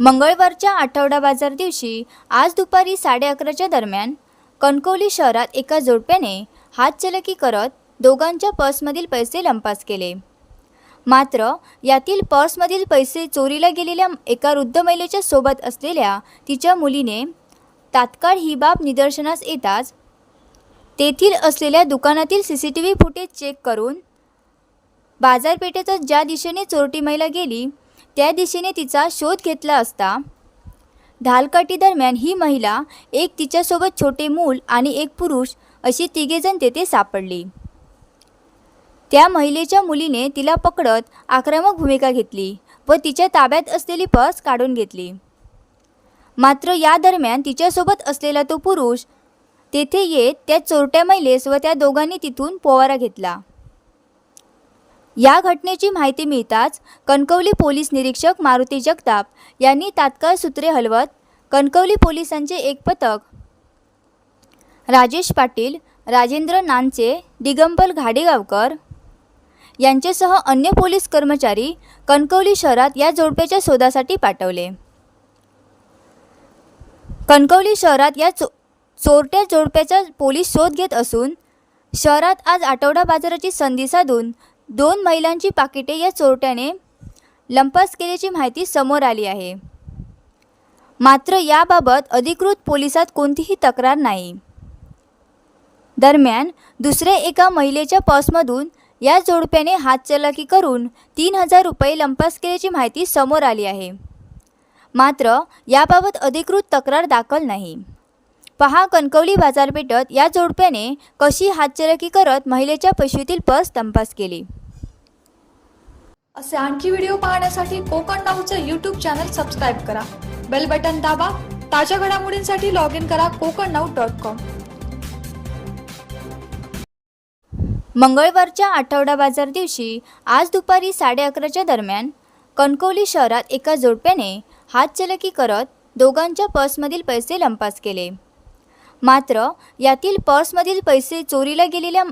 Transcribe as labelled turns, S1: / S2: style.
S1: मंगळवारच्या आठवडा बाजार दिवशी आज दुपारी साडे अकराच्या दरम्यान कणकवली शहरात एका जोडप्याने हातचलकी करत दोघांच्या पर्समधील पैसे लंपास केले. मात्र यातील पर्समधील पैसे चोरीला गेलेल्या एका वृद्ध महिलेच्या सोबत असलेल्या तिच्या मुलीने तात्काळ ही बाब निदर्शनास येताच तेथील असलेल्या दुकानातील C C T V footage check करून बाजारपेठेतच ज्या दिशेने चोरटी महिला गेली त्या दिशेने तिचा शोध घेतला असता. ढालकाठी दरम्यान ही महिला एक तिच्यासोबत छोटे मूल आणि एक पुरुष अशी तिघेजण तेथे सापडली. त्या महिलेच्या मुलीने तिला पकडत आक्रमक भूमिका घेतली व तिच्या ताब्यात असलेली पर्स काढून घेतली. मात्र या दरम्यान तिच्यासोबत असलेला तो पुरुष तेथे येत त्या चोरट्या महिलेस व त्या दोघांनी तिथून पोवारा घेतला. या घटनेची माहिती मिळताच कणकवली पोलीस निरीक्षक मारुती जगताप यांनी तात्काळ सूत्रे हलवत कणकवली पोलिसांचे एक पथक राजेश पाटील राजेंद्र नानचे दिगंबर घाडेगावकर यांच्यासह अन्य पोलीस कर्मचारी कणकवली शहरात या जोडप्याच्या शोधासाठी पाठवले. कणकवली शहरात या चो चोरट्या जोडप्याचा पोलीस शोध घेत असून शहरात आज आठवडा बाजाराची संधी साधून दोन महिलांची पाकिटे या चोरट्याने लंपास केल्याची माहिती समोर आली आहे. मात्र याबाबत अधिकृत पोलिसात कोणतीही तक्रार नाही. दरम्यान दुसऱ्या एका महिलेच्या पर्समधून या जोडप्याने हातचलाकी करून तीन हजार रुपये लंपास केल्याची माहिती समोर आली आहे. मात्र याबाबत अधिकृत तक्रार दाखल नाही. पहा कणकवली बाजारपेठेत या जोडप्याने कशी हातचलाकी करत महिलेच्या पिशवीतील पर्स लंपास केली.
S2: असे आणखी व्हिडिओ पाहण्यासाठी कोकण नाऊचं यूट्यूब चॅनल सबस्क्राईब करा. बेल बटन दाबा. ताज्या घडामोडींसाठी लॉग इन करा कोकण नाऊ डॉट कॉम
S1: मंगळवारच्या आठवडा बाजार दिवशी आज दुपारी साडे अकराच्या दरम्यान कणकवली शहरात एका जोडप्याने हातचलाकी करत दोघांच्या पर्समधील पैसे लंपास केले. मात्र यातील पर्समधील पैसे चोरीला गेलेल्या